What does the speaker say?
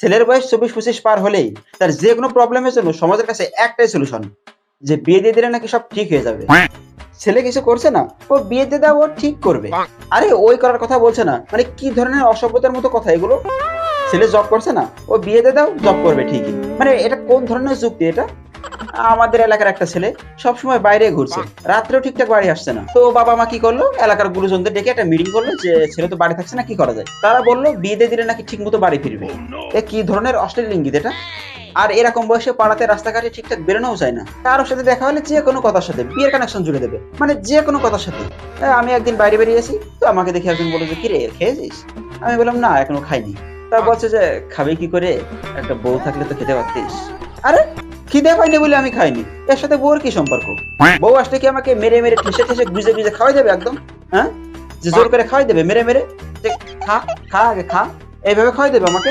ছেলের বয়স চব্বিশ পঁচিশ পার হলেই তার যে কোনো প্রবলেমের জন্য সমাজের কাছে একটাই সলিউশন যে বিয়ে দিয়ে দিলে নাকি সব ঠিক হয়ে যাবে। ছেলে কিছু করছে না ও বিয়ে দিয়ে দেওয়া ও ঠিক করবে। আরে ওই করার কথা বলছে না মানে কি ধরনের অসভ্যতার মতো কথা এগুলো? ছেলে জব করছে না ও বিয়ে দিয়ে দাও জব করবে ঠিকই। মানে এটা কোন ধরনের যুক্তি এটা? আমাদের এলাকার একটা ছেলে সবসময় বাইরে ঘুরছে। রাত্রেও ঠিকঠাক বাড়ি আসছে না। তো বাবা মা কি করল? এলাকার গুরুজনদের ডেকে একটা মিটিং করল যে ছেলে তো বাড়ি থাকছে না কি করা যায়? তারা বলল বিয়ে দিলে নাকি ঠিক মতো বাড়ি ফিরবে। এ কি ধরনের অস্ট্রেলিয়ান ইঙ্গিত এটা? আর এরকম বয়সে পাড়াতে রাস্তাঘাটে ঠিকঠাক বেরোনোও যায় না। কারোর সাথে দেখা হলে যে কোনো কথার সাথে বিয়ের কানেকশন জুড়ে দেবে। মানে যে কোনো কথার সাথে। আমি একদিন বাইরে বেরিয়েছি তো আমাকে দেখে একজন বলল যে কিরে খেয়েছিস? আমি বললাম না এখনও খাইনি। তা বলছে যে খাবে কি করে? একটা বউ থাকলে তো খেতে পারতিস। আরে খিদে পাইনি বলে আমি খাইনি। এর সাথে বউর কি সম্পর্ক? বউ আসলে কি আমাকে মেরে মেরে ঠেসে ঠেসে গুজে গুজে খাওয়াই দেবে একদম? হ্যাঁ? যে জোর করে খাওয়াই দেবে মেরে মেরে? খা খা আগে খা। এইভাবে খাওয়াই দেবে আমাকে?